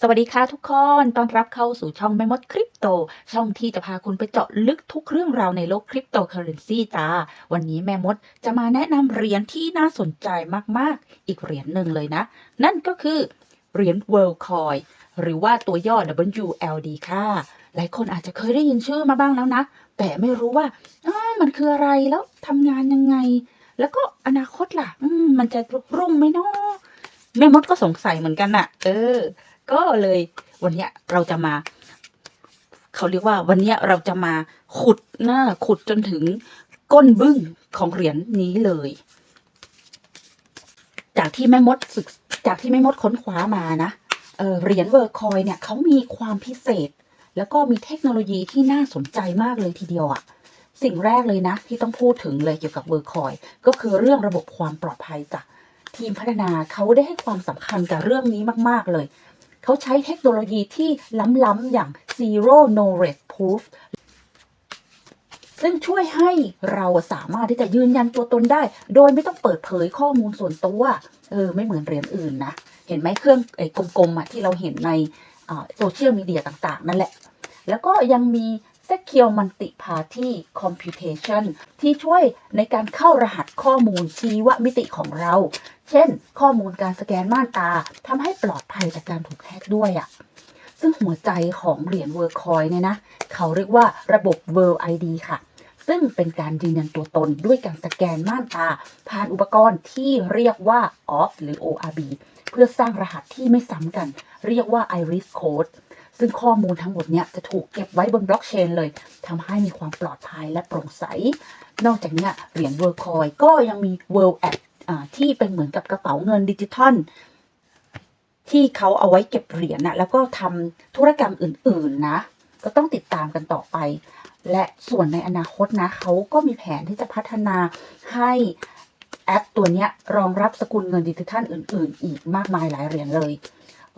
สวัสดีค่ะทุกคน ต้อนรับเข้าสู่ช่องแม่มดคริปโต ช่องที่จะพาคุณไปเจาะลึกทุกเรื่องราวในโลกคริปโตเคอเรนซีจ้า วันนี้แม่มดจะมาแนะนำเหรียญที่น่าสนใจมากๆ อีกเหรียญหนึ่งเลยนะ นั่นก็คือเหรียญ World Coin หรือว่าตัวย่อ WLD ค่ะ หลายคนอาจจะเคยได้ยินชื่อมาบ้างแล้วนะ แต่ไม่รู้ว่ามันคืออะไรแล้วทำงานยังไง แล้วก็อนาคตล่ะมมันจะรุ่งไหมเนาะแม่มดก็สงสัยเหมือนกันน่ะ เออ ก็เลยวันเนี้ยเราจะมา เขาเรียกว่าวันเนี้ยเราจะมาขุดหน้าขุดจนถึงก้นบึ้งของเหรียญนี้เลย จากที่แม่มดศึกจากที่แม่มดค้นคว้ามานะเออเหรียญเวอร์คอยเนี่ยเขามีความพิเศษ แล้วก็มีเทคโนโลยีที่น่าสนใจมากเลยทีเดียวอะ่ะสิ่งแรกเลยนะ ที่ต้องพูดถึงเลยเกี่ยวกับเวอร์คอย ก็คือเรื่องระบบความปลอดภัยจ้ะทีมพัฒนาเขาได้ให้ความสำคัญกับเรื่องนี้มาก ๆ เลย เขาใช้เทคโนโลยีที่ล้ำๆอย่าง zero knowledge proof ซึ่งช่วยให้เราสามารถที่จะยืนยันตัวตนได้ โดยไม่ต้องเปิดเผยข้อมูลส่วนตัว เออ ไม่เหมือนเหรียญอื่นนะ เห็นไหมเครื่องไอ้กลมๆอะที่เราเห็นในโซเชียลมีเดียต่างๆ นั่นแหละ แล้วก็ยังมี Secure Multi Party Computation ที่ช่วยในการเข้ารหัสข้อมูลชีวมิติของเรา เช่น ข้อมูลการสแกนม่านตาทำให้ปลอดภัยจากการถูกแฮกด้วยอะ่ะซึ่งหัวใจของเหรียญ World Coin เนี่ยนะ เขาเรียกว่าระบบ World ID ค่ะ ซึ่งเป็นการยืนยันตัวตนด้วยการสแกนม่านตา ผ่านอุปกรณ์ที่เรียกว่า OP หรือ ORB เพื่อสร้างรหัสที่ไม่ซ้ำกัน เรียกว่า Iris Code ซึ่งข้อมูลทั้งหมดเนี้ยจะถูกเก็บไว้บนบล็อกเชนเลยทำให้มีความปลอดภัยและโปร่งใส นอกจากนี้เหรียญ World Coin ก็ยังมี World App ที่เป็นเหมือนกับกระเป๋าเงินดิจิทัลที่เขาเอาไว้เก็บเหรียญนะแล้วก็ทำธุรกรรมอื่น ๆ นะ ก็ต้องติดตามกันต่อไป และส่วนในอนาคตนะเขาก็มีแผนที่จะพัฒนาให้แอปตัวนี้รองรับสกุลเงินดิจิทัลอื่น ๆ อีกมากมายหลายเหรียญเลย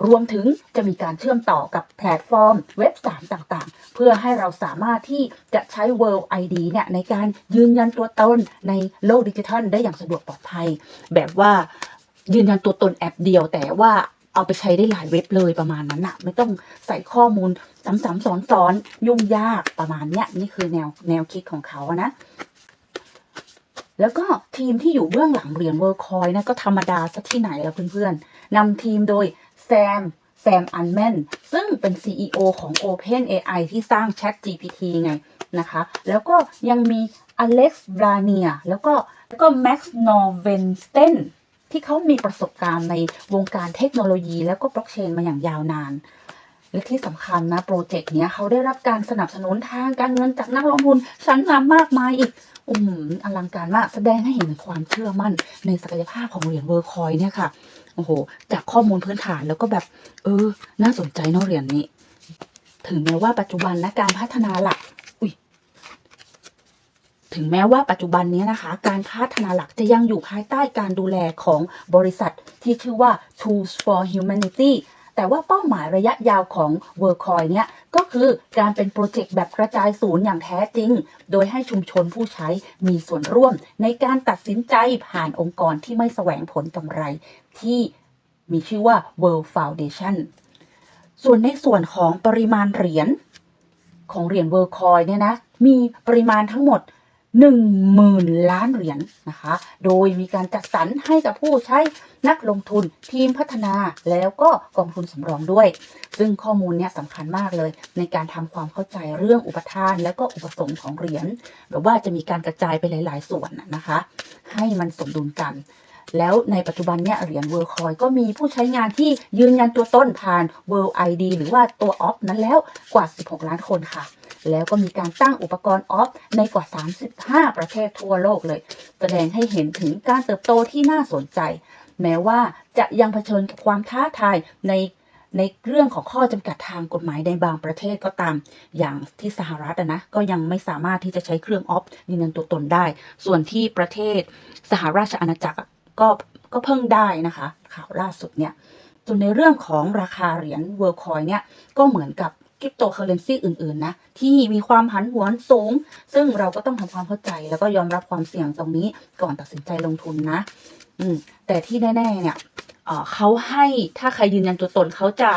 รวมถึงจะมีการเชื่อมต่อกับแพลตฟอร์มเว็บ3ต่างๆ เพื่อให้เราสามารถที่จะใช้ World ID เนี่ยในการยืนยันตัวตนในโลกดิจิทัลได้อย่างสะดวกปลอดภัย แบบว่ายืนยันตัวตนแอปเดียวแต่ว่าเอาไปใช้ได้หลายเว็บเลยประมาณนั้นอะไม่ต้องใส่ข้อมูลซ้ำๆซ้อนๆยุ่งยากประมาณเนี้ยนี่คือแนวแนวคิดของเขานะแล้วก็ทีมที่อยู่เบื้องหลังเหรียญเวิร์คอยนะก็ธรรมดาซะที่ไหนแล้วเพื่อนๆนำทีมโดย แซมแซมอันแมนซึ่งเป็น CEO ของ Open AI ที่สร้าง Chat GPT ไงนะคะ แล้วก็ยังมี Alex b r a n i e r แล้วก็แล้วก็ Max n o v e n s t e n ที่เขามีประสบการณ์ในวงการเทคโนโลยี แล้วก็บล็อกเชนมาอย่างยาวนาน และที่สำคัญนะ โปรเจกต์เนี้ยเขาได้รับการสนับสนุนทางการเงินจากนักลงทุนชั้นนำมากมายอีกอืมอลังการมากแสดงให้เห็นความเชื่อมั่นในศักยภาพของเหรียญเวอร์คอยเนี่ยค่ะ โอ้โห จากข้อมูลพื้นฐานแล้วก็แบบ เออ น่าสนใจเนาะเหรียญนี้ ถึงแม้ว่าปัจจุบันนะการพัฒนาหลัก อุ้ย ถึงแม้ว่าปัจจุบันนี้นะคะ การพัฒนาหลักจะยังอยู่ภายใต้การดูแลของบริษัทที่ชื่อว่า Tools for Humanity แต่ว่าเป้าหมายระยะยาวของ WorldCoin เนี่ย ก็คือการเป็นโปรเจกต์แบบกระจายศูนย์อย่างแท้จริง โดยให้ชุมชนผู้ใช้มีส่วนร่วม ในการตัดสินใจผ่านองค์กรที่ไม่แสวงผลกำไร ที่มีชื่อว่า World Foundation ส่วนในส่วนของปริมาณเหรียญของเหรียญ WorldCoin เนี่ยนะ มีปริมาณทั้งหมด หนึ่งหมื่นล้านเหรียญนนะคะ โดยมีการจัดสรรให้กับผู้ใช้นักลงทุนทีมพัฒนาแล้วก็กองทุนสำรองด้วย ซึ่งข้อมูลเนี้ยสำคัญมากเลย ในการทำความเข้าใจเรื่องอุปทาน และก็อุปสงค์ของเหรียญแบบว่าจะมีการกระจายไปหลาย ๆ ส่วนนะคะ ให้มันสมดุลกัน แล้วในปัจจุบันเนี่ยเหรียญ World Coin ก็มีผู้ใช้งานที่ยืนยันตัวต้นผ่าน World ID หรือว่าตัว OP นั้นแล้วกว่า 16 ล้านคนค่ะ แล้วก็มีการตั้งอุปกรณ์ออฟในกว่า 35 ประเทศทั่วโลกเลย แสดงให้เห็นถึงการเติบโตที่น่าสนใจ แม้ว่าจะยังเผชิญกับความท้าทายในในเรื่องของข้อจำกัดทางกฎหมายในบางประเทศก็ตาม อย่างที่สหรัฐนะก็ยังไม่สามารถที่จะใช้เครื่องออฟยืนยันตัวตนได้ ส่วนที่ประเทศสหราชอาณาจักร ก็ก็เพิ่งได้นะคะ ข่าวล่าสุดเนี่ยส่วนในเรื่องของราคาเหรียญ World Coin เนี่ยก็เหมือนกับคริปโตเคอเรนซีอื่นๆนะที่มีความผันผวนสูง ซึ่งเราก็ต้องทำความเข้าใจ แล้วก็ยอมรับความเสี่ยงตรงนี้ก่อนตัดสินใจลงทุนนะ อืมแต่ที่แน่ๆเนี่ยเขาให้ถ้าใครยืนยันตัวตนเขาจะ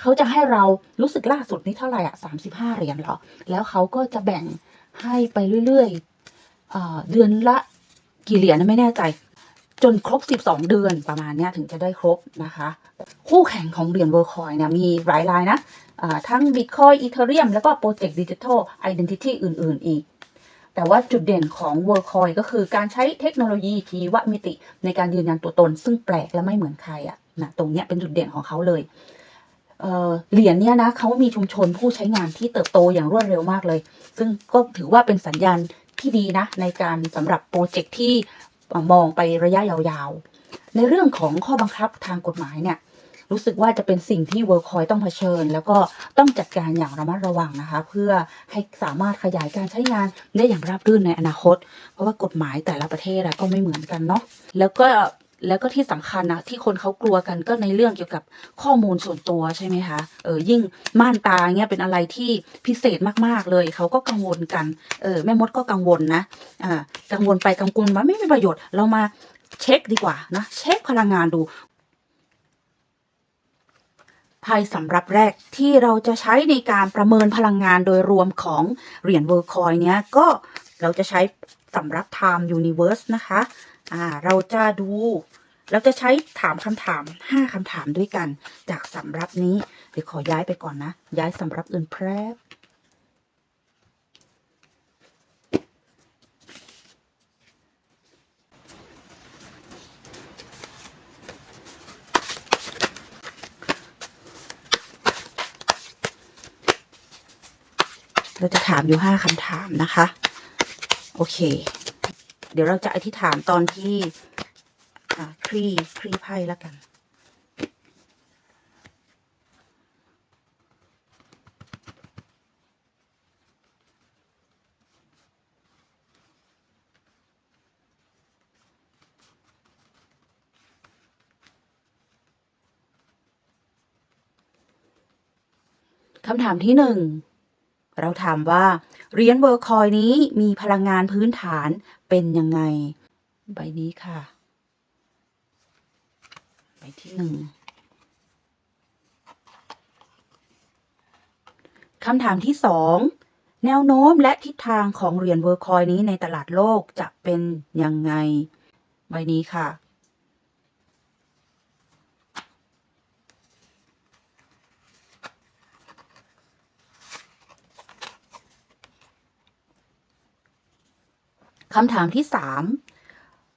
เขาจะให้เรารู้สึกล่าสุดนี่เท่าไหร่อะสามสิบห้าเหรียญหรอ แล้วเขาก็จะแบ่งให้ไปเรื่อยๆเอเดือนละกี่เหรียญนะไม่แน่ใจ จนครบ 12 เดือนประมาณนี้ถึงจะได้ครบนะคะ คู่แข่งของเหรียญเวอร์คอยเนี่ยมีหลายรายนะทั้ง Bitcoin Ethereum แล้วก็โปรเจกต์ดิจิทัล Identity อื่น ๆ อีก แต่ว่าจุดเด่นของ WorldCoin ก็คือการใช้เทคโนโลยีชีวมิติในการยืนยันตัวตน ซึ่งแปลกและไม่เหมือนใครอะนะตรงเนี้ยเป็นจุดเด่นของเขาเลยเหรียญเนี้ยนะเขามีชุมชนผู้ใช้งานที่เติบโตอย่างรวดเร็วมากเลย ซึ่งก็ถือว่าเป็นสัญญาณที่ดีนะในการสำหรับโปรเจกต์ที่ มองไประยะยาวๆ ในเรื่องของข้อบังคับทางกฎหมายเนี่ยรู้สึกว่าจะเป็นสิ่งที่เวิร์คคอยต้องเผชิญ แล้วก็ต้องจัดการอย่างระมัดระวังนะคะ เพื่อให้สามารถขยายการใช้งานได้อย่างราบรื่นในอนาคต เพราะว่ากฎหมายแต่ละประเทศอะก็ไม่เหมือนกันเนาะแล้วก็ แล้วก็ที่สำคัญนะที่คนเขากลัวกันก็ในเรื่องเกี่ยวกับข้อมูลส่วนตัวใช่ไหมคะเออยิ่งม่านตาเงี้ยเป็นอะไรที่พิเศษมาก ๆ เลยเขาก็กังวลกันเออแม่มดก็กังวลนะอ่ากังวลไปกังวลมาไม่มีประโยชน์ เรามาเช็คดีกว่านะเช็คพลังงานดูไพ่สำรับแรกที่เราจะใช้ในการประเมินพลังงานโดยรวมของเหรียญเวอร์คอยเนี้ยก็เราจะใช้สำรับ Time Universe นะคะ อ่าเราจะดู เราจะใช้ถามคำถาม5คำถามด้วยกัน จากสำรับนี้ เดี๋ยวขอย้ายไปก่อนนะ ย้ายสำรับอื่นแพรเราจะถามอยู่5คำถามนะคะ โอเค เดี๋ยวเราจะอธิษฐานตอนที่คลี่คลี่ไพ่แล้วกันคำถามที่หนึ่ง เราถามว่าเหรียญเวอร์คอยนี้มีพลังงานพื้นฐาน เป็นยังไง ใบนี้ค่ะ ใบที่หนึ่งคำถามที่สองแนวโน้มและทิศทางของเหรียญเวอร์คอยนี้ในตลาดโลกจะเป็นยังไง ใบนี้ค่ะ คำถามที่สาม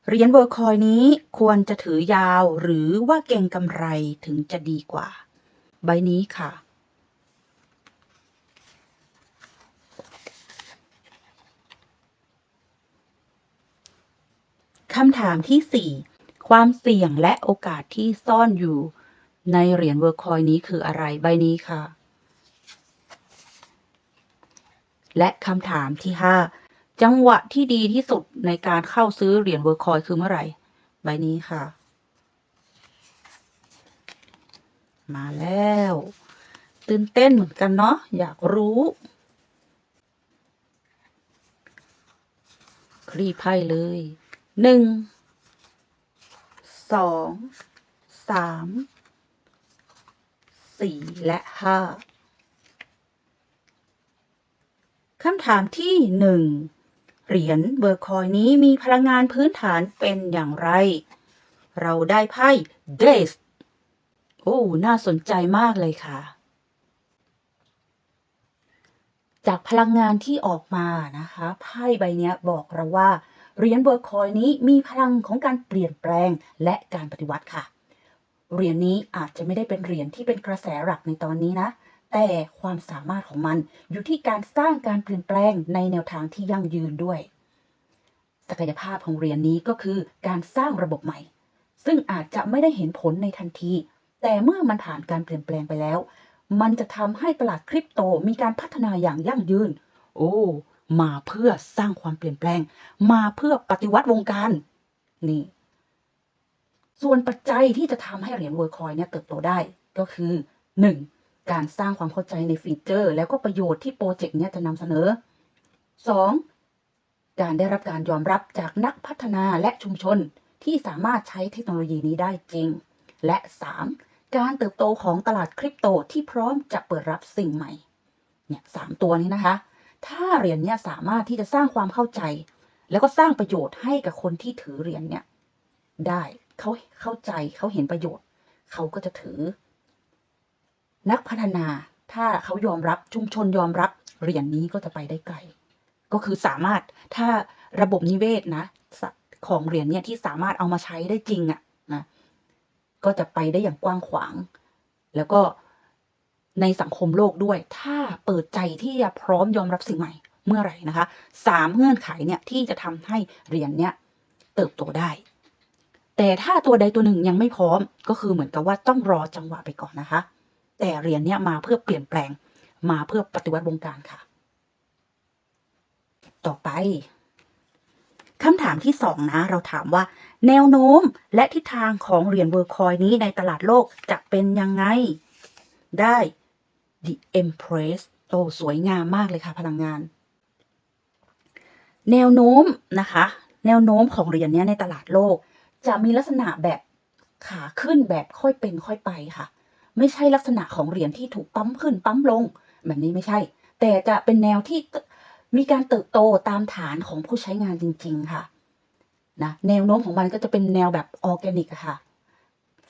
เหรียญเวอร์คอยนี้ควรจะถือยาวหรือว่าเก่งกำไรถึงจะดีกว่า ใบนี้ค่ะ คำถามที่สี่ความเสี่ยงและโอกาสที่ซ่อนอยู่ในเหรียญเวอร์คอยนี้คืออะไรใบนี้ค่ะ และคำถามที่ห้า จังหวะที่ดีที่สุดในการเข้าซื้อเหรียญเวอร์คอยคือเมื่อไหร่ ใบนี้ค่ะ มาแล้ว ตื่นเต้นเหมือนกันเนาะอยากรู้คลี่ไพ่เลยหนึ่งสองสามสี่และห้าคำถามที่หนึ่ง เหรียญเบอร์คอยนี้มีพลังงานพื้นฐานเป็นอย่างไร เราได้ไพ่ Days โอ้ น่าสนใจมากเลยค่ะ จากพลังงานที่ออกมานะคะ ไพ่ใบนี้บอกเราว่าเหรียญเบอร์คอยนี้มีพลังของการเปลี่ยนแปลงและการปฏิวัติค่ะ เหรียญนี้อาจจะไม่ได้เป็นเหรียญที่เป็นกระแสหลักในตอนนี้นะ แต่ความสามารถของมันอยู่ที่การสร้างการเปลี่ยนแปลงในแนวทางที่ยั่งยืนด้วย ศักยภาพของเรียญนี้ก็คือการสร้างระบบใหม่ ซึ่งอาจจะไม่ได้เห็นผลในทันที แต่เมื่อมันผ่านการเปลี่ยนแปลงไปแล้ว มันจะทำให้ตลาดคริปโตมีการพัฒนาอย่างยั่งยืน โอ้มาเพื่อสร้างความเปลี่ยนแปลง มาเพื่อปฏิวัติวงการนี่ ส่วนปัจจัยที่จะทำให้เหรียญเวอร์คอยเนี่ยเติบโตได้ก็คือ 1. การสร้างความเข้าใจในฟีเจอร์ แล้วก็ประโยชน์ที่โปรเจกต์นี้จะนำเสนอ 2. การได้รับการยอมรับจากนักพัฒนาและชุมชนที่สามารถใช้เทคโนโลยีนี้ได้จริง และ 3. การเติบโตของตลาดคริปโตที่พร้อมจะเปิดรับสิ่งใหม่ เนี่ยสามตัวนี้นะคะ ถ้าเหรียญเนี่ยสามารถที่จะสร้างความเข้าใจ แล้วก็สร้างประโยชน์ให้กับคนที่ถือเหรียญเนี่ยได้เขาเข้าใจเขาเห็นประโยชน์ เขาก็จะถือ นักพัฒนาถ้าเขายอมรับชุมชนยอมรับเหรียญนี้ก็จะไปได้ไกล ก็คือสามารถถ้าระบบนิเวศนะ ของเหรียญเนี่ยที่สามารถเอามาใช้ได้จริงอะนะก็จะไปได้อย่างกว้างขวาง แล้วก็ในสังคมโลกด้วย ถ้าเปิดใจที่จะพร้อมยอมรับสิ่งใหม่เมื่อไหร่นะคะสามเงื่อนไขเนี่ยที่จะทำให้เหรียญเนี่ยเติบโตได้ แต่ถ้าตัวใดตัวหนึ่งยังไม่พร้อมก็คือเหมือนกับว่าต้องรอจังหวะไปก่อนนะคะ แต่เหรียญเนี่ยมาเพื่อเปลี่ยนแปลงมาเพื่อปฏิวัติวงการค่ะ ต่อไปคำถามที่สองนะ เราถามว่า แนวโน้มและทิศทางของเหรียญเวอร์คอยนี้ในตลาดโลกจะเป็นยังไง ได้ The Empress โอ้สวยงามมากเลยค่ะ พลังงาน แนวโน้มนะคะ แนวโน้มของเหรียญนี้ในตลาดโลก จะมีลักษณะแบบขาขึ้นแบบค่อยเป็นค่อยไปค่ะ ไม่ใช่ลักษณะของเหรียญที่ถูกปั๊มขึ้นปั๊มลง แบบนี้ไม่ใช่ แต่จะเป็นแนวที่มีการเติบโตตามฐานของผู้ใช้งานจริง ๆ ค่ะนะแนวโน้มของมันก็จะเป็นแนวแบบออร์แกนิกค่ะ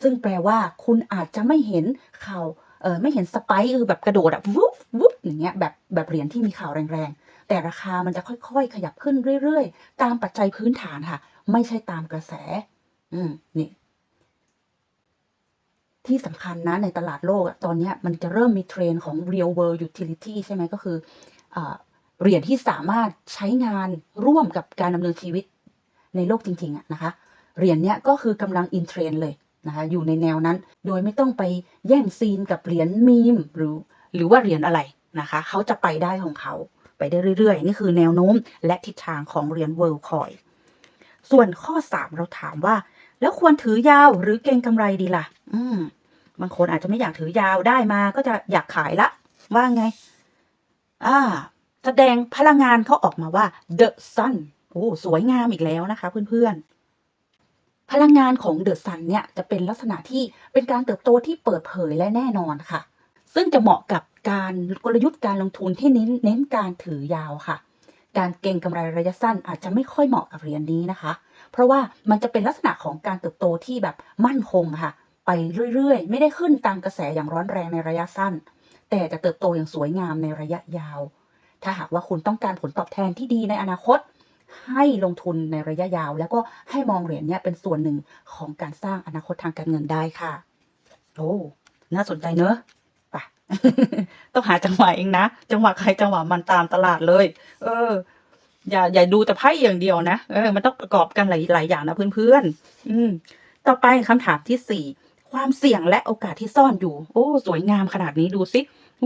ซึ่งแปลว่าคุณอาจจะไม่เห็นข่าวเออไม่เห็นสไปค์คือแบบกระโดดอะวุบวุบอย่างเงี้ยแบบแบบเหรียญที่มีข่าวแรงๆ แต่ราคามันจะค่อยๆ ขยับขึ้นเรื่อยๆ ตามปัจจัยพื้นฐานค่ะ ไม่ใช่ตามกระแส อืมนี่ ที่สำคัญนะในตลาดโลกอะตอนนี้มันจะเริ่มมีเทรนของ real world utility ใช่ไหมก็คืออเหรียญที่สามารถใช้งานร่วมกับการดำเนินชีวิตในโลกจริงๆอะนะคะเหรียญเนี้ยก็คือกำลังอินเทรนเลยนะคะอยู่ในแนวนั้นโดยไม่ต้องไปแย่งซีนกับเหรียญมีมหรือหรือว่าเหรียญอะไรนะคะเขาจะไปได้ของเขาไปได้เรื่อยๆ นี่คือแนวโน้มและทิศทางของเหรียญ World Coin ส่วนข้อ 3 เราถามว่า แล้วควรถือยาวหรือเก็งกำไรดีล่ะ อืม บางคนอาจจะไม่อยากถือยาวได้มา ก็จะอยากขายละ ว่าไง อ่า แสดงพลังงานเขาออกมาว่า The Sun โอ้สวยงามอีกแล้วนะคะ เพื่อนๆ พลังงานของเดอะซันเนี่ยจะเป็นลักษณะที่เป็นการเติบโตที่เปิดเผยและแน่นอนค่ะ ซึ่งจะเหมาะกับการกลยุทธ์การลงทุนที่เน้นเน้นการถือยาวค่ะ การเก็งกำไรระยะสั้นอาจจะไม่ค่อยเหมาะกับเหรียญนี้นะคะ เพราะว่ามันจะเป็นลักษณะของการเติบโตที่แบบมั่นคงค่ะ ไปเรื่อยๆ ไม่ได้ขึ้นตามกระแสอย่างร้อนแรงในระยะสั้น แต่จะเติบโตอย่างสวยงามในระยะยาว ถ้าหากว่าคุณต้องการผลตอบแทนที่ดีในอนาคต ให้ลงทุนในระยะยาว แล้วก็ให้มองเหรียญเนี้ยเป็นส่วนหนึ่งของการสร้างอนาคตทางการเงินได้ค่ะโอ้น่าสนใจเนอะไปต้องหาจังหวะเองนะ จังหวะใครจังหวะมันตามตลาดเลย เออ อย่าอย่าดูแต่ไพ่อย่างเดียวนะเออมันต้องประกอบกันหลายหลายอย่างนะเพื่อนๆอืม ต่อไปคำถามที่สี่ความเสี่ยงและโอกาสที่ซ่อนอยู่ โอ้ สวยงามขนาดนี้ดูสิ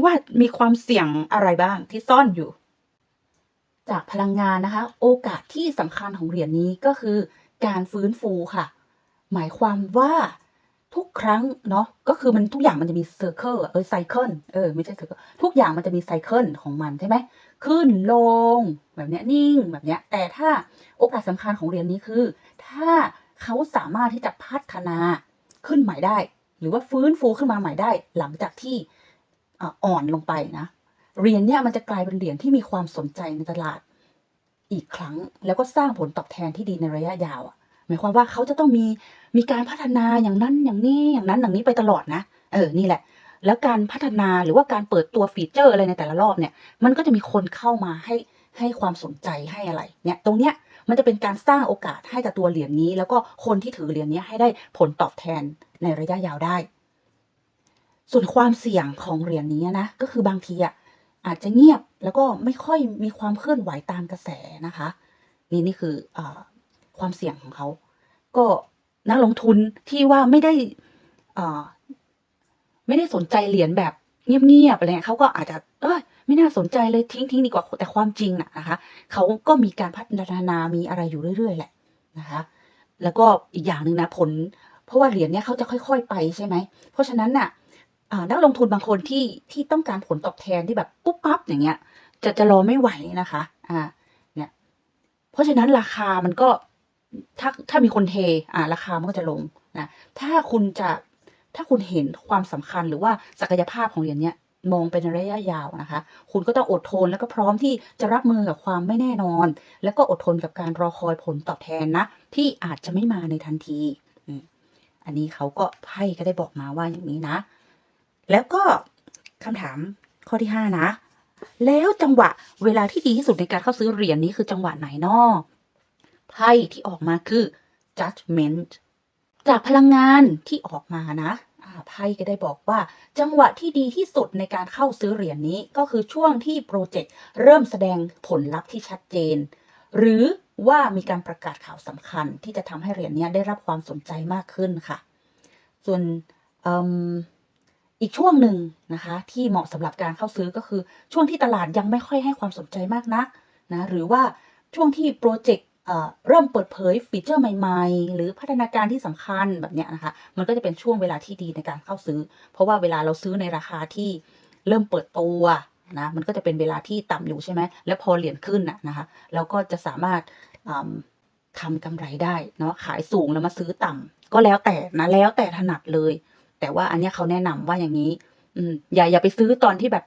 ว่ามีความเสี่ยงอะไรบ้างที่ซ่อนอยู่ จากพลังงานนะคะ โอกาสที่สำคัญของเหรียญนี้ก็คือ การฟื้นฟูค่ะ หมายความว่าทุกครั้งเนาะก็คือมันทุกอย่างมันจะมีเซอร์เคิลเออไซเคิลเออไม่ใช่เซอร์เคิลทุกอย่างมันจะมีไซเคิลของมันใช่ไหม ขึ้นลง แบบนี้นิ่งแบบนี้แต่ถ้าโอกาสสำคัญของเหรียญนี้คือ ถ้าเขาสามารถที่จะพัฒนาขึ้นใหม่ได้ หรือว่าฟื้นฟูขึ้นมาใหม่ได้ หลังจากที่อ่ออนลงไปนะเหรียญเนี่ยมันจะกลายเป็นเหรียญที่มีความสนใจในตลาดอีกครั้ง แล้วก็สร้างผลตอบแทนที่ดีในระยะยาวอะหมายความว่าเขาจะต้องมีมีการพัฒนาอย่างนั้นอย่างนี้อย่างนั้นอย่างนี้ไปตลอดนะ เออนี่แหละ แล้วการพัฒนาหรือว่าการเปิดตัวฟีเจอร์อะไรในแต่ละรอบเนี่ย มันก็จะมีคนเข้ามาให้ให้ความสนใจให้อะไร เนี่ย ตรงเนี้ยมันจะเป็นการสร้างโอกาสให้กับตัวเหรียญนี้ แล้วก็คนที่ถือเหรียญนี้ให้ได้ผลตอบแทนในระยะยาวได้ ส่วนความเสี่ยงของเหรียญนี้นะ ก็คือบางทีอะอาจจะเงียบแล้วก็ไม่ค่อยมีความเคลื่อนไหวตามกระแสนะคะ นี่นี่คืออความเสี่ยงของเขา ก็นักลงทุนที่ว่าไม่ได้อ่า ไม่ได้สนใจเหรียญแบบเงียบๆอะไรเงี้ยเขาก็อาจจะเอยไม่น่าสนใจเลยทิ้งทิ้งดีกว่าแต่ความจริงน่ะนะคะเขาก็มีการพัฒนามีอะไรอยู่เรื่อย ๆ แหละนะคะ แล้วก็อีกอย่างหนึ่งนะผล เพราะว่าเหรียญเนี้ยเขาจะค่อย ๆ ไปใช่ไหม เพราะฉะนั้นน่ะอ่านักลงทุนบางคนที่ที่ต้องการผลตอบแทนที่แบบปุ๊บปั๊บอย่างเงี้ย จะจะรอไม่ไหวนะคะอ่าเนี่ยเพราะฉะนั้นราคามันก็ถ้าถ้ามีคนเทอ่าราคามันก็จะลงนะถ้าคุณจะ ถ้าคุณเห็นความสำคัญหรือว่าศักยภาพของเหรียญเนี้ยมองเป็นระยะยาวนะคะ คุณก็ต้องอดทนแล้วก็พร้อมที่จะรับมือกับความไม่แน่นอน แล้วก็อดทนกับการรอคอยผลตอบแทนนะ ที่อาจจะไม่มาในทันที อันนี้เขาก็ไพ่ก็ได้บอกมาว่าอย่างนี้นะ แล้วก็คำถามข้อที่ห้านะ แล้วจังหวะเวลาที่ดีที่สุดในการเข้าซื้อเหรียญนี้คือจังหวะไหนนอไพ่ที่ออกมาคือ judgment จากพลังงานที่ออกมานะ ไพ่ก็ได้บอกว่า จังหวะที่ดีที่สุดในการเข้าซื้อเหรียญนี้ก็คือช่วงที่โปรเจกต์เริ่มแสดงผลลัพธ์ที่ชัดเจน หรือว่ามีการประกาศข่าวสำคัญที่จะทำให้เหรียญนี้ได้รับความสนใจมากขึ้นค่ะ ส่วนออีกช่วงหนึ่งนะคะ ที่เหมาะสำหรับการเข้าซื้อก็คือช่วงที่ตลาดยังไม่ค่อยให้ความสนใจมากนักนะหรือว่าช่วงที่โปรเจกต์ เริ่มเปิดเผยฟีเจอร์ใหม่ ๆ หรือพัฒนาการที่สำคัญแบบเนี้ยนะคะ มันก็จะเป็นช่วงเวลาที่ดีในการเข้าซื้อ เพราะว่าเวลาเราซื้อในราคาที่เริ่มเปิดตัวนะ มันก็จะเป็นเวลาที่ต่ำอยู่ใช่ไหม แล้วพอเหรียญขึ้นนะนะคะ เราก็จะสามารถอืมทำกำไรได้เนาะ ขายสูงแล้วมาซื้อต่ำก็แล้วแต่นะ แล้วแต่ถนัดเลย แต่ว่าอันเนี้ยเขาแนะนำว่าอย่างนี้ อืมอย่าอย่าไปซื้อตอนที่แบบ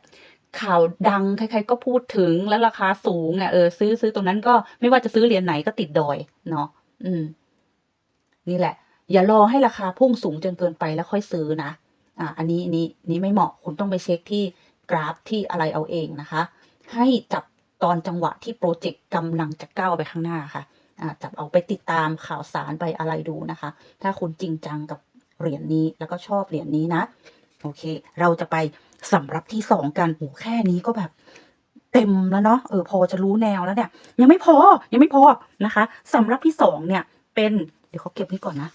ข่าวดังใครๆก็พูดถึงแล้วราคาสูงอะเออซื้อซื้อตรงนั้นก็ไม่ว่าจะซื้อเหรียญไหนก็ติดดอยเนาะอืม นี่แหละ อย่ารอให้ราคาพุ่งสูงจนเกินไปแล้วค่อยซื้อนะอ่า อันนี้อันนี้นี้ไม่เหมาะคุณต้องไปเช็คที่กราฟที่อะไรเอาเองนะคะ ให้จับตอนจังหวะที่โปรเจกต์กำลังจะก้าวไปข้างหน้าค่ะอ่าจับเอาไปติดตามข่าวสารไปอะไรดูนะคะ ถ้าคุณจริงจังกับเหรียญนี้แล้วก็ชอบเหรียญนี้นะ โอเค เราจะไป สำรับที่สองกันโอ้แค่นี้ก็แบบเต็มแล้วเนาะเออพอจะรู้แนวแล้วเนี่ย ยังไม่พอยังไม่พอนะคะสำรับที่สองเนี่ยเป็นเดี๋ยวเขาเก็บนี่ก่อนนะ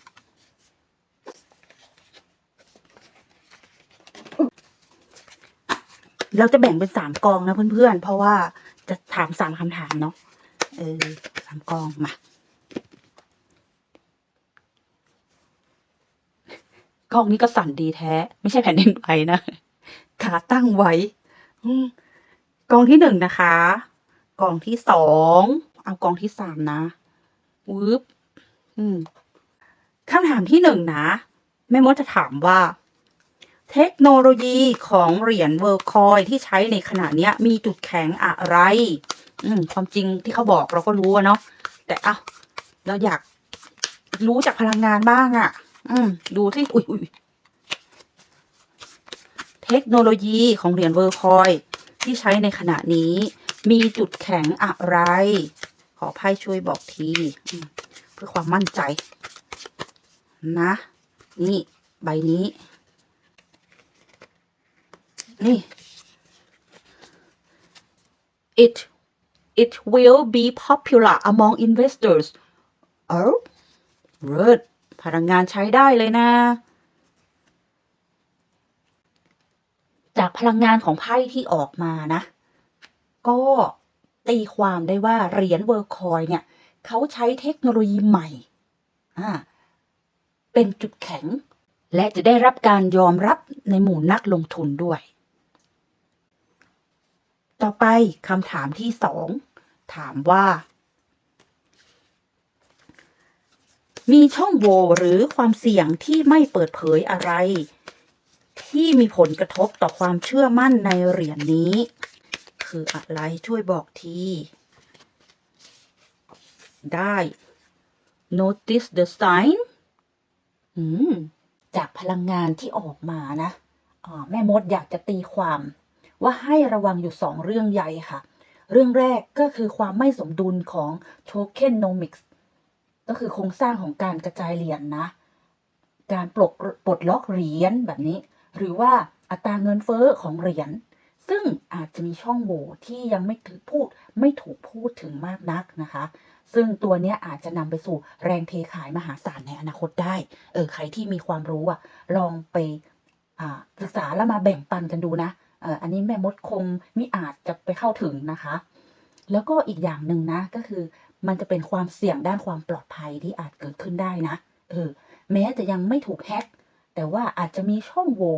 เราจะแบ่งเป็นสามกองนะเพื่อนๆ เพราะว่าจะถามสามคำถามเนาะ เออสามกองมา กองนี้ก็สั่นดีแท้ ไม่ใช่แผ่นดินไหวนะ ขาตั้งไว้กองที่หนึ่งนะคะ กองที่สองเอากองที่สามนะวืบอืมคำถามที่หนึ่งนะ แม่มดจะถามว่า เทคโนโลยีของเหรียญเวิร์คอยที่ใช้ในขณะนี้มีจุดแข็งอะไร อืม ความจริงที่เขาบอกเราก็รู้เนาะแต่เอะเราอยากรู้จากพลังงานบ้างอะ่ะ อืม ดูที่อุ้ยอุ้ย เทคโนโลยีของเหรียญเวอร์คอยที่ใช้ในขณะนี้ มีจุดแข็งอะไร ขอไพ่ช่วยบอกที เพื่อความมั่นใจ นะ นี่ใบนี้ นี่ it it will be popular among investors เออเริดพลังงานใช้ได้เลยนะ จาก พลังงานของไพ่ที่ออกมานะ ก็ตีความได้ว่าเหรียญเวอร์คอยเนี่ยเขาใช้เทคโนโลยีใหม่อ่าเป็นจุดแข็ง และจะได้รับการยอมรับในหมู่นักลงทุนด้วย ต่อไปคำถามที่สองถามว่า มีช่องโหว่หรือความเสี่ยงที่ไม่เปิดเผยอะไร ที่มีผลกระทบต่อความเชื่อมั่นในเหรียญนี้ คืออะไรช่วยบอกที ได้ notice the sign อืมจากพลังงานที่ออกมานะแม่มดอยากจะตีความว่าให้ระวังอยู่สองเรื่องใหญ่ค่ะ เรื่องแรกก็คือความไม่สมดุลของ tokenomics ก็คือโครงสร้างของการกระจายเหรียญนะการปลดปลดล็อกเหรียญแบบนี้ หรือว่าอัตราเงินเฟ้อของเหรียญซึ่งอาจจะมีช่องโหว่ที่ยังไม่ถูกพูดไม่ถูกพูดถึงมากนักนะคะ ซึ่งตัวนี้อาจจะนำไปสู่แรงเทขายมหาศาลในอนาคตได้ เออใครที่มีความรู้อะลองไปศึกษาแล้วมาแบ่งปันกันดูนะเอออันนี้แม่มดคงมิอาจจะไปเข้าถึงนะคะ แล้วก็อีกอย่างหนึ่งนะก็คือมันจะเป็นความเสี่ยงด้านความปลอดภัยที่อาจเกิดขึ้นได้นะเออแม้จะยังไม่ถูกแฮ็ก แต่ว่าอาจจะมีช่องโหว่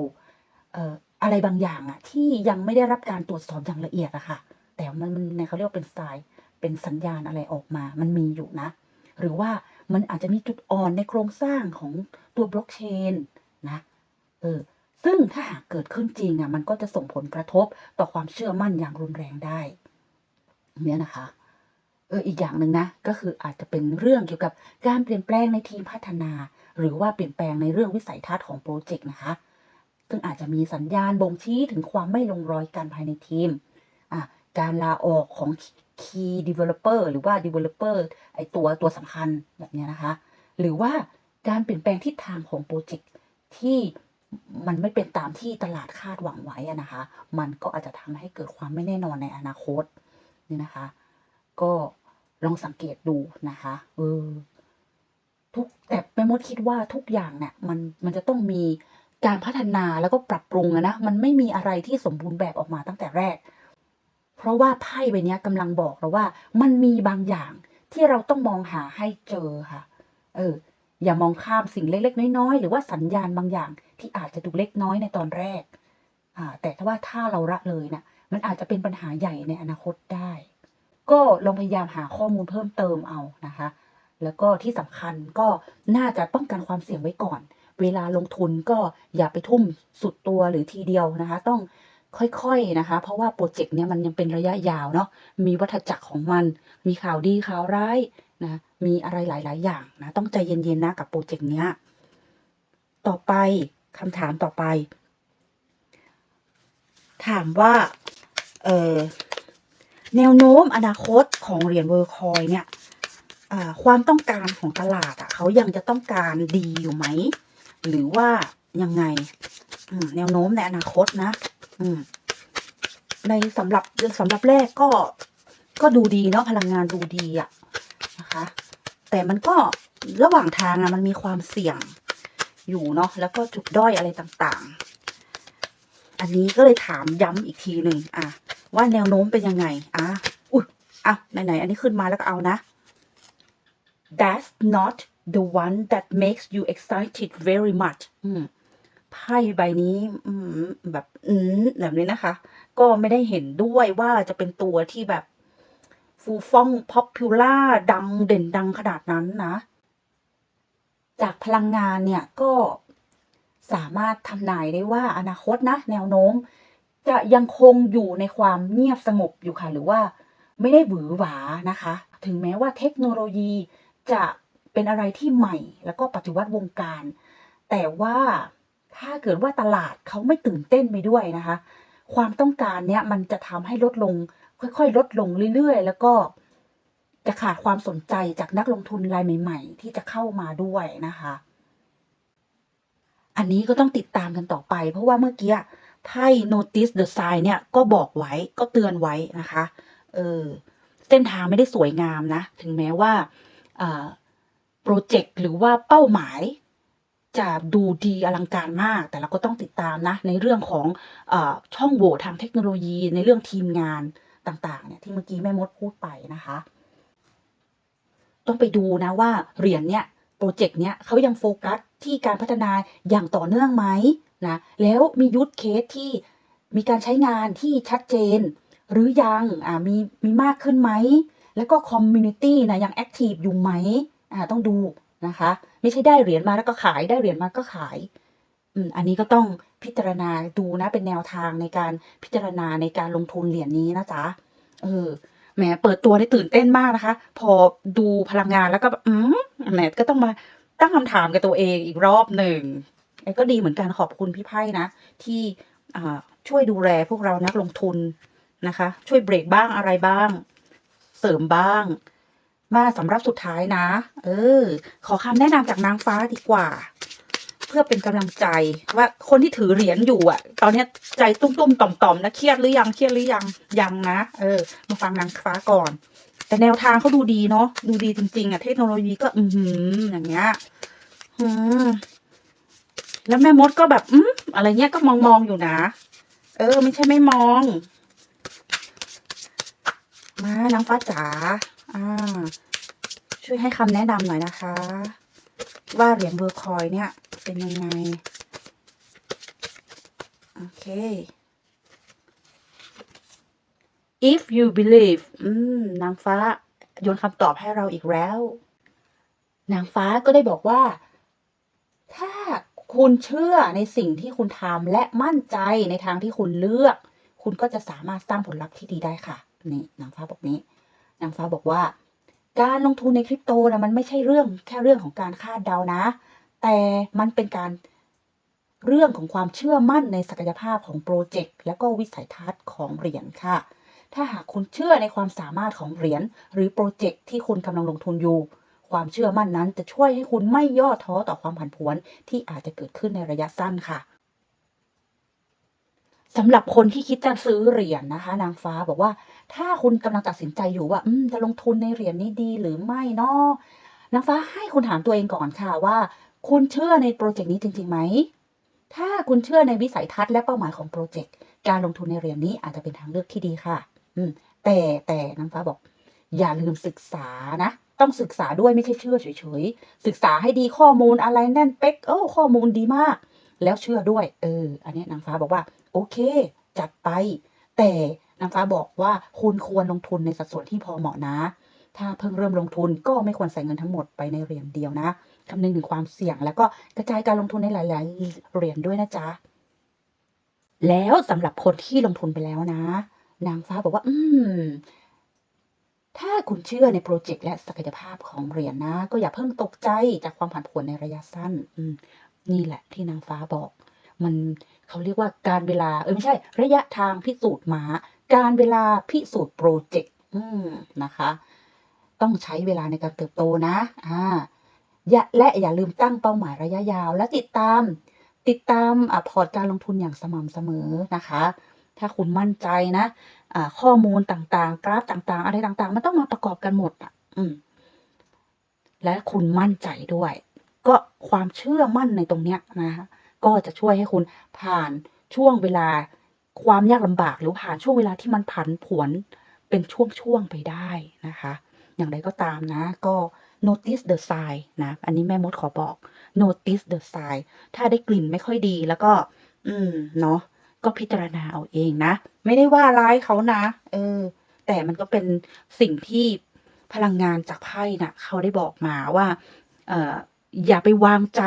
อะไรบางอย่างอะที่ยังไม่ได้รับการตรวจสอบอย่างละเอียดอะค่ะ แต่มันในเขาเรียกว่าเป็นสายเป็นสัญญาณอะไรออกมา มันมีอยู่นะ หรือว่ามันอาจจะมีจุดอ่อนในโครงสร้างของตัวบล็อกเชนนะเออซึ่งถ้าหากเกิดขึ้นจริงอะมันก็จะส่งผลกระทบต่อความเชื่อมั่นอย่างรุนแรงได้เนี่ยนะคะเอออีกอย่างหนึ่งนะ ก็คืออาจจะเป็นเรื่องเกี่ยวกับการเปลี่ยนแปลงในทีมพัฒนา หรือว่าเปลี่ยนแปลงในเรื่องวิสัยทัศน์ของโปรเจกต์นะคะ ซึ่งอาจจะมีสัญญาณบ่งชี้ถึงความไม่ลงรอยกันภายในทีม การลาออกของ Key Developer หรือว่า Developer ไอตัวตัวสำคัญแบบนี้นะคะ หรือว่าการเปลี่ยนแปลงทิศทางของโปรเจกต์ที่มันไม่เป็นตามที่ตลาดคาดหวังไว้นะคะ มันก็อาจจะทำให้เกิดความไม่แน่นอนในอนาคตนี่นะคะ ก็ลองสังเกตดูนะคะ เออ ทุกแต่แม่มดคิดว่าทุกอย่างเนี่ยมันมันจะต้องมีการพัฒนาแล้วก็ปรับปรุงนะมันไม่มีอะไรที่สมบูรณ์แบบออกมาตั้งแต่แรก เพราะว่าไพ่ใบนี้ยกำลังบอกเราว่า มันมีบางอย่างที่เราต้องมองหาให้เจอค่ะ เออ อย่ามองข้ามสิ่งเล็กๆ น้อยๆ หรือว่าสัญญาณบางอย่างที่อาจจะดูเล็กน้อยในตอนแรก อ่า แต่ถ้าว่าถ้าเราละเลยนะมันอาจจะเป็นปัญหาใหญ่ในอนาคตได้ ก็ลองพยายามหาข้อมูลเพิ่มเติมเอานะคะ แล้วก็ที่สำคัญก็น่าจะป้องกันความเสี่ยงไว้ก่อน เวลาลงทุนก็อย่าไปทุ่มสุดตัวหรือทีเดียวนะคะ ต้องค่อยๆนะคะ เพราะว่าโปรเจกต์เนี้ยมันยังเป็นระยะยาวเนาะมีวัฏจักรของมัน มีข่าวดีข่าวร้ายนะมีอะไรหลาย ๆ อย่างนะต้องใจเย็นๆนะกับโปรเจกต์เนี้ยต่อไปคำถามต่อไป ถามว่าเออแนวโน้มอนาคตของเหรียญเวอร์คอยเนี่ย ความต้องการของตลาดอะเขายังจะต้องการดีอยู่ไหม หรือว่ายังไงแนวโน้มในอนาคตนะในสำหรับสำหรับแรกก็ก็ดูดีเนาะพลังงานดูดีอะนะคะ แต่มันก็ระหว่างทางอะมันมีความเสี่ยงอยู่เนาะแล้วก็จุดด้อยอะไรต่างๆ อันนี้ก็เลยถามย้ำอีกทีหนึ่งอะว่าแนวโน้มเป็นยังไงอะอุ้ยอะไหนๆอันนี้ขึ้นมาแล้วก็เอานะ that's not the one that makes you excited very much อืมไพ่ใบนี้อืมแบบอืมแบบนี้นะคะ ก็ไม่ได้เห็นด้วยว่าจะเป็นตัวที่แบบ ฟูฟ่องป๊อปปูล่าดังเด่นดังขนาดนั้นนะ จากพลังงานเนี่ยก็สามารถทำนายได้ว่าอนาคตนะ แนวโน้ม จะยังคงอยู่ในความเงียบสงบอยู่ค่ะ หรือว่าไม่ได้หวือหวานะคะ ถึงแม้ว่าเทคโนโลยี จะเป็นอะไรที่ใหม่ แล้วก็ปฏิวัติวงการ แต่ว่าถ้าเกิดว่าตลาดเขาไม่ตื่นเต้นไปด้วยนะคะ ความต้องการเนี้ยมันจะทำให้ลดลง ค่อยๆ ลดลงเรื่อยๆ แล้วก็จะขาดความสนใจจากนักลงทุนรายใหม่ ๆ ที่จะเข้ามาด้วยนะคะ อันนี้ก็ต้องติดตามกันต่อไป เพราะว่าเมื่อกี้ไพ่ notice the sign เนี่ยก็บอกไว้ก็เตือนไว้นะคะ เออ เส้นทางไม่ได้สวยงามนะ ถึงแม้ว่า โปรเจกต์หรือว่าเป้าหมายจะดูดีอลังการมาก แต่เราก็ต้องติดตามนะ ในเรื่องของอช่องโหว่ทางเทคโนโลยี ในเรื่องทีมงานต่างๆเนี่ยที่เมื่อกี้แม่มดพูดไปนะคะ ต้องไปดูนะว่าเหรียญเนี่ยโปรเจกต์เนี้ยเขายังโฟกัสที่การพัฒนาอย่างต่อเนื่องไหมนะแล้วมียูทเคสที่มีการใช้งานที่ชัดเจน หรือยังมีมีมากขึ้นไหม แล้วก็คอมมูนิตี้นะยังแอคทีฟอยู่ไหมอ่าต้องดูนะคะ ไม่ใช่ได้เหรียญมาแล้วก็ขายได้เหรียญมาก็ขายอืมอันนี้ก็ต้องพิจารณาดูนะเป็นแนวทางในการพิจารณาในการลงทุนเหรียญนี้นะจ๊ะเออแหมเปิดตัวได้ตื่นเต้นมากนะคะ พอดูพลังงานแล้วก็แบบอืมแหมก็ต้องมาตั้งคำถามกับตัวเองอีกรอบหนึ่งไอ้ก็ดีเหมือนกันขอบคุณพี่ไพ่นะ ที่ช่วยดูแลพวกเรานักลงทุนนะคะ ช่วยเบรกบ้างอะไรบ้าง เสริมบ้าง มาสำหรับสุดท้ายนะ เออ ขอคำแนะนำจากนางฟ้าดีกว่า เพื่อเป็นกำลังใจว่าคนที่ถือเหรียญอยู่อะตอนนี้ใจตุ้มๆต่อมๆนะเครียดหรือยังเครียดหรือยังยังนะ เออ มาฟังนางฟ้าก่อน แต่แนวทางเขาดูดีเนาะดูดีจริง ๆอะเทคโนโลยีก็อือหือย่างเงี้ยอืมแล้วแม่มดก็แบบ อืมอะไรเงี้ยก็มองมองอยู่นะ เออ ไม่ใช่ไม่มอง มานางฟ้าจ๋าอ่า ช่วยให้คำแนะนำหน่อยนะคะ ว่าเหรียญเบอร์คอยเนี่ย เป็นยังไง โอเค if you believe อืม นางฟ้าโยนคำตอบให้เราอีกแล้ว นางฟ้าก็ได้บอกว่า ถ้าคุณเชื่อในสิ่งที่คุณทำและมั่นใจในทางที่คุณเลือก คุณก็จะสามารถสร้างผลลัพธ์ที่ดีได้ค่ะ นี่นางฟ้าบอกนี้ นางฟ้าบอกว่า การลงทุนในคริปโตนะมันไม่ใช่เรื่องแค่เรื่องของการคาดเดานะ แต่มันเป็นการเรื่องของความเชื่อมั่นในศักยภาพของโปรเจกต์และก็วิสัยทัศน์ของเหรียญค่ะ ถ้าหากคุณเชื่อในความสามารถของเหรียญหรือโปรเจกต์ที่คุณกำลังลงทุนอยู่ ความเชื่อมั่นนั้นจะช่วยให้คุณไม่ย่อท้อต่อความผันผวนที่อาจจะเกิดขึ้นในระยะสั้นค่ะ สำหรับคนที่คิดจะซื้อเหรียญนะคะ นางฟ้าบอกว่า ถ้าคุณกำลังตัดสินใจอยู่ว่าจะลงทุนในเหรียญนี้ดีหรือไม่เนาะนางฟ้าให้คุณถามตัวเองก่อนค่ะว่า คุณเชื่อในโปรเจกต์นี้จริงๆไหมถ้าคุณเชื่อในวิสัยทัศน์และเป้าหมายของโปรเจกต์การลงทุนในเหรียญนี้อาจจะเป็นทางเลือกที่ดีค่ะ อืม แต่แต่นางฟ้าบอก อย่าลืมศึกษานะต้องศึกษาด้วยไม่ใช่เชื่อเฉยๆศึกษาให้ดีข้อมูลอะไรแน่นเป๊กโอ้ข้อมูลดีมาก แล้วเชื่อด้วย เออ อันนี้นางฟ้าบอกว่า โอเค จัดไป แต่นางฟ้าบอกว่าคุณควรลงทุนในสัดส่วนที่พอเหมาะนะ ถ้าเพิ่งเริ่มลงทุนก็ไม่ควรใส่เงินทั้งหมดไปในเหรียญเดียวนะคำนึงถึงความเสี่ยงแล้วก็กระจายการลงทุนในหลาย ๆ เหรียญด้วยนะจ๊ะ แล้วสำหรับคนที่ลงทุนไปแล้วนะ นางฟ้าบอกว่า อืมถ้าคุณเชื่อในโปรเจกต์และศักยภาพของเหรียญนะก็อย่าเพิ่งตกใจจากความผันผวนในระยะสั้นอืม นี่แหละที่นางฟ้าบอก มันเขาเรียกว่าการเวลา เออไม่ใช่ ระยะทางพิสูจน์มา การเวลาพิสูจน์โปรเจกต์อืมนะคะ ต้องใช้เวลาในการเติบโตนะอ่าอย่าและอย่าลืมตั้งเป้าหมายระยะยาว และติดตาม ติดตามอ่าพอร์ตการลงทุนอย่างสม่ำเสมอนะคะ ถ้าคุณมั่นใจนะข้อมูลต่างๆ กราฟต่างๆ อะไรต่างๆ มันต้องมาประกอบกันหมดอะ อืมและคุณมั่นใจด้วย ก็ความเชื่อมั่นในตรงเนี้ยนะคะก็จะช่วยให้คุณผ่านช่วงเวลาความยากลำบากหรือผ่านช่วงเวลาที่มันผันผวนเป็นช่วงๆไปได้นะคะ อย่างไรก็ตามนะก็ notice the sign นะ อันนี้แม่มดขอบอก notice the sign ถ้าได้กลิ่นไม่ค่อยดีแล้วก็ อืม เนาะก็พิจารณาเอาเองนะ ไม่ได้ว่าร้ายเขานะ เออ แต่มันก็เป็นสิ่งที่พลังงานจากไพ่น่ะ เขาได้บอกมาว่า เอ่อ อย่าไปวางใจ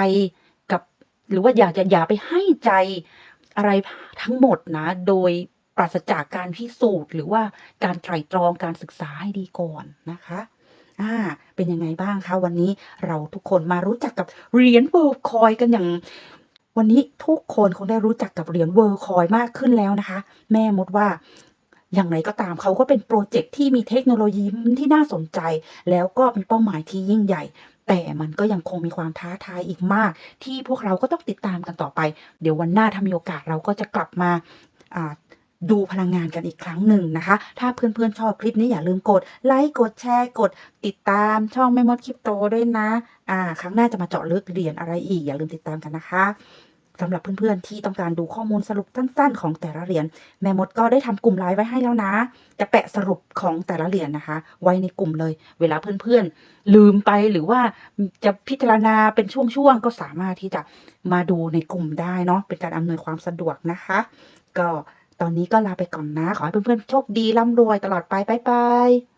กับ หรือว่าอยากจะอย่าไปให้ใจอะไรทั้งหมดนะ โดยปราศจากการพิสูจน์ หรือว่าการไตร่ตรองการศึกษาให้ดีก่อนนะคะอ่าเป็นยังไงบ้างคะวันนี้เราทุกคนมารู้จักกับเหรียญ World Coin กันอย่างวันนี้ทุกคนคงได้รู้จักกับเหรียญ World Coin มากขึ้นแล้วนะคะ แม่มดว่าอย่างไรก็ตามเขาก็เป็นโปรเจกต์ที่มีเทคโนโลยีที่น่าสนใจ แล้วก็มีเป้าหมายที่ยิ่งใหญ่ แต่มันก็ยังคงมีความท้าทายอีกมาก ที่พวกเราก็ต้องติดตามกันต่อไป เดี๋ยววันหน้าถ้ามีโอกาสเราก็จะกลับมาดูพลังงานกันอีกครั้งหนึ่งนะคะ ถ้าเพื่อนๆชอบคลิปนี้อย่าลืมกดไลค์กดแชร์กดติดตามช่องแม่มดคริปโตด้วยนะ อ่า ครั้งหน้าจะมาเจาะลึกเหรียญอะไรอีกอย่าลืมติดตามกันนะคะ สำหรับเพื่อนๆ ที่ต้องการดูข้อมูลสรุปสั้น ๆ ของแต่ละเหรียญแม่มดก็ได้ทำกลุ่มไลฟ์ไว้ให้แล้วนะ จะแปะสรุปของแต่ละเหรียญนะคะ ไว้ในกลุ่มเลย เวลาเพื่อนๆ ลืมไปหรือว่าจะพิจารณาเป็นช่วงๆ ก็สามารถที่จะมาดูในกลุ่มได้เนาะเป็นการอำนวยความสะดวกนะคะ ก็ตอนนี้ก็ลาไปก่อนนะ ขอให้เพื่อนๆ โชคดีร่ำรวยตลอดไปบ๊ายบาย